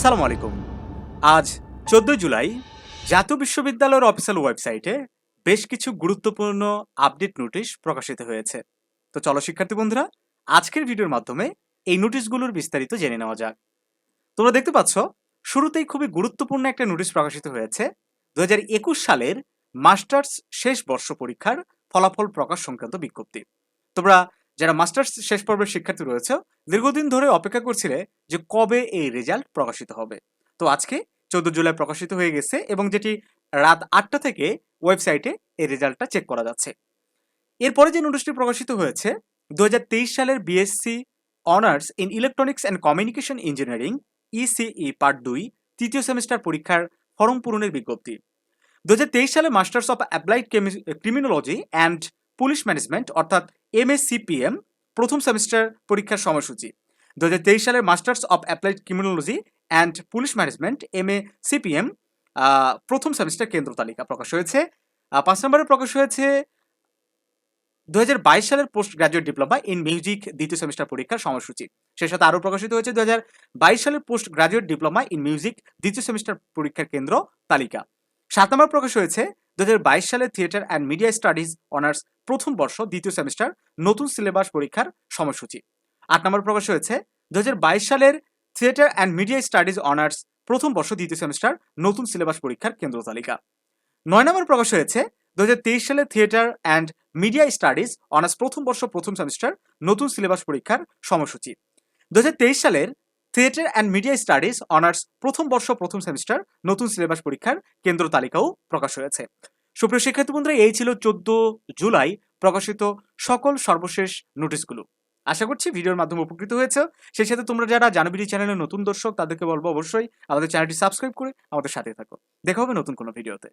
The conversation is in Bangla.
আসসালামু আলাইকুম। আজ চোদ্দই জুলাই, জাতীয় বিশ্ববিদ্যালয়ের অফিসিয়াল ওয়েবসাইটে বেশ কিছু গুরুত্বপূর্ণ আপডেট নোটিশ প্রকাশিত হয়েছে। তো চলো শিক্ষার্থী বন্ধুরা, আজকের ভিডিওর মাধ্যমে এই নোটিশগুলোর বিস্তারিত জেনে নেওয়া যাক। তোমরা দেখতে পাচ্ছ, শুরুতেই খুবই গুরুত্বপূর্ণ একটা নোটিশ প্রকাশিত হয়েছে। দুহাজার একুশ সালের মাস্টার্স শেষ বর্ষ পরীক্ষার ফলাফল প্রকাশ সংক্রান্ত বিজ্ঞপ্তি। তোমরা যারা মাস্টার্স শেষ পর্বের শিক্ষার্থী রয়েছে, দীর্ঘদিন ধরে অপেক্ষা করছিলে যে কবে এই রেজাল্ট প্রকাশিত হবে। তো আজকে চোদ্দ জুলাই প্রকাশিত হয়ে গেছে এবং যেটি রাত আটটা থেকে ওয়েবসাইটে এই রেজাল্টটা চেক করা যাচ্ছে। এরপরে যে নোটিশটি প্রকাশিত হয়েছে, দুহাজার তেইশ সালের BSc honours in electronics and communication engineering ECE part দুই, তৃতীয় সেমিস্টার পরীক্ষার ফর্ম পূরণের বিজ্ঞপ্তি। দু হাজার তেইশ সালে masters of applied criminology and police management অর্থাৎ এমএসসিপিএম প্রথম সেমিস্টার পরীক্ষার সময়সূচি। দুহাজার তেইশ সালের masters of applied criminology and police management M A CPM প্রথম সেমিস্টার কেন্দ্র তালিকা প্রকাশ হয়েছে। পাঁচ নম্বরে প্রকাশ হয়েছে দু হাজার বাইশ সালের post graduate diploma in music দ্বিতীয় সেমিস্টার পরীক্ষার সময়সূচি। সেই সাথে আরও প্রকাশিত হয়েছে দু হাজার বাইশ সালের post graduate diploma in music দ্বিতীয় সেমিস্টার পরীক্ষার কেন্দ্র তালিকা। সাত নম্বর প্রকাশ হয়েছে দু সালে theatre and media studies honours প্রথম বর্ষ, দ্বিতীয় সেমিস্টার নতুন সিলেবাস পরীক্ষার সময়সূচি। আট নম্বর প্রকাশ হয়েছে দু হাজার বাইশ সালের theatre and media studies honours প্রথম বর্ষ, দ্বিতীয় সেমিস্টার নতুন সিলেবাস পরীক্ষার কেন্দ্র তালিকা। নয় নম্বর প্রকাশ হয়েছে দু হাজার তেইশ সালে theatre and media studies honours প্রথম বর্ষ, প্রথম সেমিস্টার নতুন সিলেবাস পরীক্ষার সময়সূচি। দু হাজার তেইশ সালের theatre and media studies honours প্রথম বর্ষ, প্রথম সেমিস্টার, নতুন সিলেবাস পরীক্ষার কেন্দ্র তালিকাও প্রকাশ হয়েছে। সুপ্রিয় শিক্ষার্থী বন্ধুরা, এই ছিল চোদ্দ জুলাই প্রকাশিত সকল সর্বশেষ নোটিশগুলো। আশা করছি ভিডিওর মাধ্যমে উপকৃত হয়েছে। সেই সাথে তোমরা যারা জানবিডি চ্যানেলের নতুন দর্শক, তাদেরকে বলব অবশ্যই আমাদের চ্যানেলটি সাবস্ক্রাইব করে আমাদের সাথে থাকো। দেখা হবে নতুন কোনো ভিডিওতে।